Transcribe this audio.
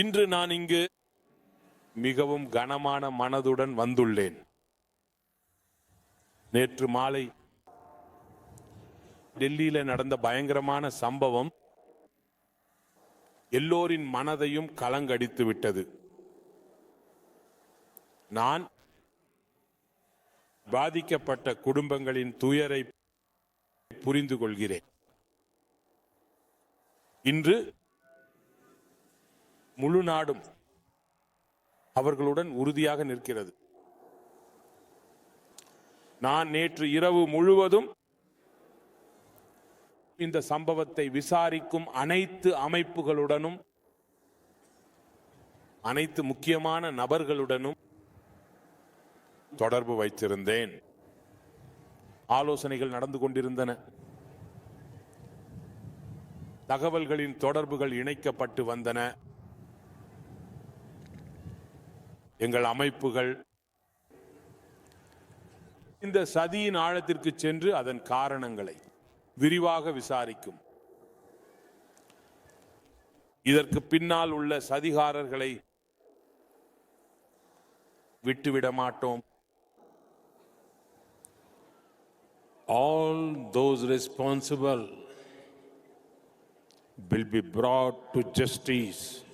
இன்று நான் இங்கு மிகவும் கனமான மனதுடன் வந்துள்ளேன். நேற்று மாலை டெல்லியில நடந்த பயங்கரமான சம்பவம் எல்லோரின் மனதையும் கலங்கடித்து விட்டது. நான் பாதிக்கப்பட்ட குடும்பங்களின் துயரை புரிந்து கொள்கிறேன் இன்று முழு நாடும் அவர்களுடன் உறுதியாக நிற்கிறது. நான் நேற்று இரவு முழுவதும் இந்த சம்பவத்தை விசாரிக்கும் அனைத்து அமைப்புகளுடனும் அனைத்து முக்கியமான நபர்களுடனும் தொடர்பு வைத்திருந்தேன். ஆலோசனைகள் நடந்து கொண்டிருந்தன. தகவல்களின் தொடர்புகள் இணைக்கப்பட்டு வந்தன. எங்கள் அமைப்புகள். இந்த சதியின் ஆழத்திற்கு சென்று அதன் காரணங்களை விரிவாக விசாரிக்கும். இதற்கு பின்னால் உள்ள சதிகாரர்களை விட்டுவிட மாட்டோம். All those responsible will be brought to justice.